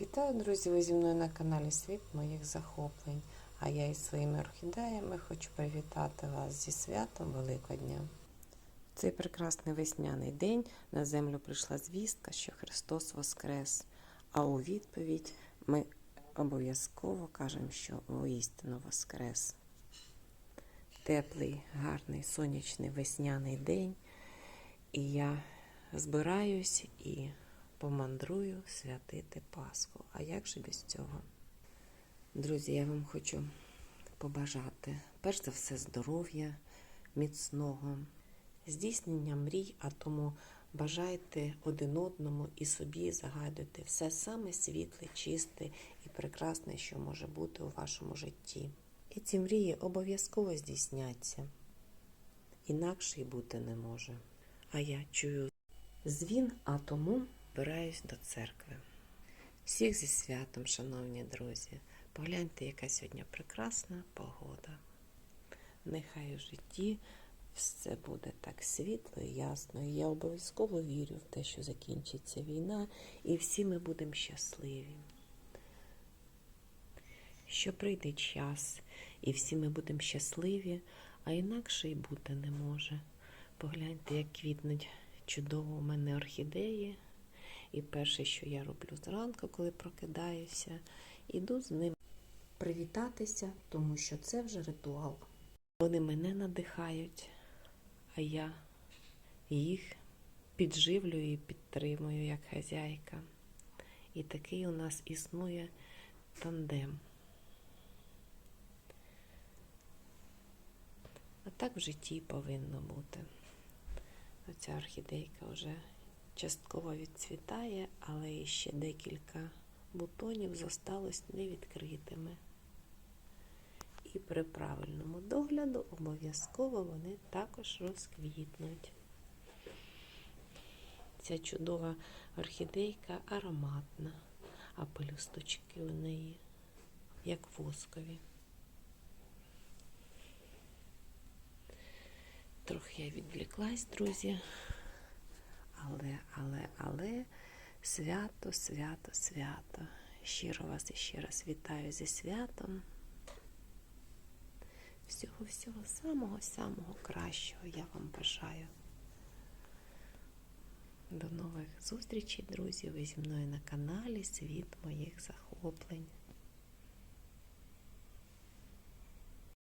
Вітаю, друзі! Ви зі мною на каналі Світ моїх захоплень. А я із своїми орхідеями хочу привітати вас зі святом Великодня. В цей прекрасний весняний день на землю прийшла звістка, що Христос Воскрес. А у відповідь ми обов'язково кажемо, що воістину Воскрес. Теплий, гарний сонячний весняний день. І я збираюсь і помандрую святити Пасху. А як же без цього? Друзі, я вам хочу побажати, перш за все, здоров'я, міцного, здійснення мрій, а тому бажайте один одному і собі загадуйте все саме світле, чисте і прекрасне, що може бути у вашому житті. І ці мрії обов'язково здійсняться. Інакше й бути не може. А я чую дзвін, а тому збираюсь до церкви. Всіх зі святом, шановні друзі, погляньте, яка сьогодні прекрасна погода. Нехай у житті все буде так світло і ясно. І я обов'язково вірю в те, що закінчиться війна, і всі ми будемо щасливі. Що прийде час, і всі ми будемо щасливі, а інакше й бути не може. Погляньте, як квітнуть чудово у мене орхідеї. І перше, що я роблю зранку, коли прокидаюся, іду з ним привітатися, тому що це вже ритуал. Вони мене надихають, а я їх підживлюю і підтримую як хазяйка. І такий у нас існує тандем. А так в житті повинно бути. Оця орхідейка вже частково відцвітає, але ще декілька бутонів зосталось невідкритими. І при правильному догляду обов'язково вони також розквітнуть. Ця чудова орхідейка ароматна, а пелюсточки у неї як воскові. Трохи я відвліклась, друзі. Але, але, але свято, свято, свято. Щиро вас іще раз вітаю зі святом. Всього-всього самого-самого кращого я вам бажаю. До нових зустрічей, друзі. Ви зі мною на каналі Світ моїх захоплень.